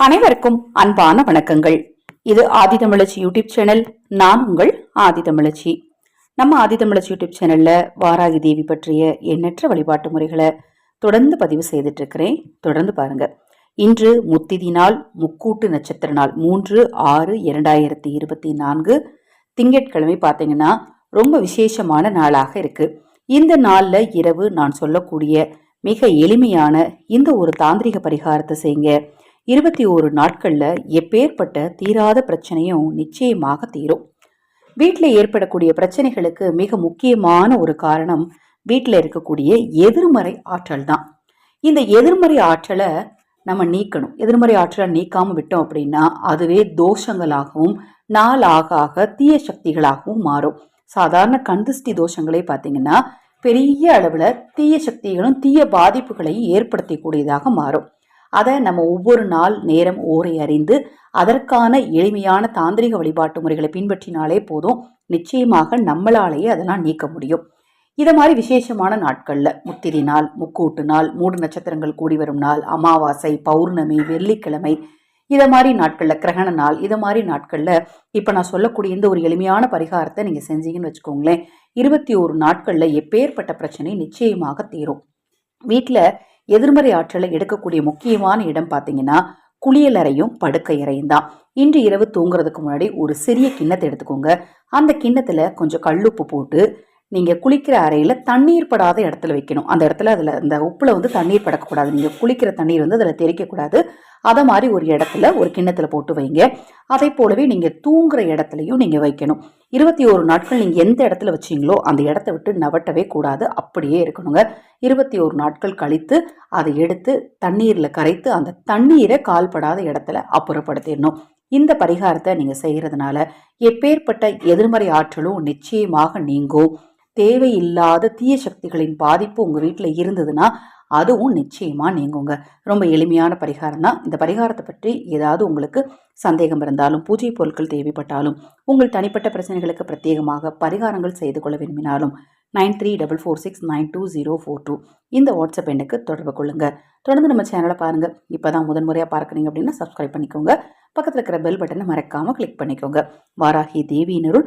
அனைவருக்கும் அன்பான வணக்கங்கள். இது ஆதிதமிழச்சி யூடியூப் சேனல் நான் உங்கள் ஆதிதமிழச்சி நம்ம ஆதிதமிழச்சி யூடியூப் சேனல்ல வாராகி தேவி பற்றிய எண்ணற்ற வழிபாட்டு முறைகளை தொடர்ந்து பதிவு செய்துட்டு இருக்கிறேன் தொடர்ந்து பாருங்க. இன்று முத்திதி நாள் முக்கூட்டு நட்சத்திர நாள் மூன்று ஆறு இரண்டாயிரத்தி இருபத்தி நான்கு திங்கட்கிழமை பார்த்தீங்கன்னா ரொம்ப விசேஷமான நாளாக இருக்கு. இந்த நாளில் இரவு நான் சொல்லக்கூடிய மிக எளிமையான இந்த ஒரு தாந்திரிக பரிகாரத்தை செய்யுங்க. இருபத்தி ஓரு நாட்களில் எப்பேற்பட்ட தீராத பிரச்சனையும் நிச்சயமாக தீரும். வீட்டில் ஏற்படக்கூடிய பிரச்சனைகளுக்கு மிக முக்கியமான ஒரு காரணம் வீட்டில் இருக்கக்கூடிய எதிர்மறை ஆற்றல் தான். இந்த எதிர்மறை ஆற்றலை நம்ம நீக்கணும். எதிர்மறை ஆற்றலை நீக்காமல் விட்டோம் அப்படின்னா அதுவே தோஷங்களாகவும் நாள் ஆக ஆக தீய சக்திகளாகவும் மாறும். சாதாரண கந்திஷ்டி தோஷங்களே பார்த்தீங்கன்னா பெரிய அளவில் தீய சக்திகளும் தீய பாதிப்புகளையும் ஏற்படுத்தக்கூடியதாக மாறும். அதை நம்ம ஒவ்வொரு நாள் நேரம் ஓரை அறிந்து அதற்கான எளிமையான தாந்திரிக வழிபாட்டு முறைகளை பின்பற்றினாலே போதும் நிச்சயமாக நம்மளாலேயே அதெல்லாம் நீக்க முடியும். இதை மாதிரி விசேஷமான நாட்களில் முத்திரி நாள் முக்கூட்டு நாள் மூடு நட்சத்திரங்கள் கூடி வரும் நாள் அமாவாசை பௌர்ணமி வெள்ளிக்கிழமை இதை மாதிரி நாட்களில் கிரகண நாள் இதை மாதிரி நாட்களில் இப்போ நான் சொல்லக்கூடிய இந்த ஒரு எளிமையான பரிகாரத்தை நீங்கள் செஞ்சீங்கன்னு வச்சுக்கோங்களேன் இருபத்தி ஒரு நாட்களில் எப்பேற்பட்ட பிரச்சனை நிச்சயமாக தீரும். வீட்டில் எதிர்மறை ஆற்றலை எடுக்கக்கூடிய முக்கியமான இடம் பார்த்தீங்கன்னா குளியலறையும் படுக்கை அறையும் தான். இன்று இரவு தூங்குறதுக்கு முன்னாடி ஒரு சிறிய கிண்ணத்தை எடுத்துக்கோங்க. அந்த கிண்ணத்தில் கொஞ்சம் கல்லுப்பு போட்டு நீங்கள் குளிக்கிற அறையில் தண்ணீர் படாத இடத்துல வைக்கணும். அந்த இடத்துல அதில் அந்த உப்பில் வந்து தண்ணீர் படக்கக்கூடாது நீங்கள் குளிக்கிற தண்ணீர் வந்து அதில் தெறிக்கக்கூடாது. அதை மாதிரி ஒரு இடத்துல ஒரு கிண்ணத்தில் போட்டு வைங்க. அதை போலவே நீங்கள் தூங்குற இடத்துலையும் நீங்கள் வைக்கணும். இருபத்தி ஒரு நாட்கள் நீங்கள் எந்த இடத்துல வச்சிங்களோ அந்த இடத்த விட்டு நவட்டவே கூடாது. அப்படியே இருக்கணுங்க. இருபத்தி ஒரு நாட்கள் கழித்து அதை எடுத்து தண்ணீரில் கரைத்து அந்த தண்ணீரை கால்படாத இடத்துல அப்புறப்படுத்திடணும். இந்த பரிகாரத்தை நீங்கள் செய்கிறதுனால எப்பேற்பட்ட எதிர்மறை ஆற்றலும் நிச்சயமாக நீங்கும். தேவையில்லாத தீய சக்திகளின் பாதிப்பு உங்கள் வீட்டில் இருந்ததுன்னா அதுவும் நிச்சயமாக நீங்குங்க. ரொம்ப எளிமையான பரிகாரம் தான். இந்த பரிகாரத்தை பற்றி ஏதாவது உங்களுக்கு சந்தேகம் இருந்தாலும் பூஜை பொருட்கள் தேவைப்பட்டாலும் உங்கள் தனிப்பட்ட பிரச்சனைகளுக்கு பிரத்யேகமாக பரிகாரங்கள் செய்து கொள்ள விரும்பினாலும் nine three double four six nine two zero four two இந்த வாட்ஸ்அப் எண்ணுக்கு தொடர்பு கொள்ளுங்கள் தொடர்ந்து நம்ம சேனலை பாருங்கள் இப்போ தான் முதன்முறையாக பார்க்குறீங்க அப்படின்னா சப்ஸ்கிரைப் பண்ணிக்கோங்க. பக்கத்தில் இருக்கிற பெல் பட்டனை மறக்காமல் கிளிக் பண்ணிக்கோங்க. வாராகி தேவியினருள்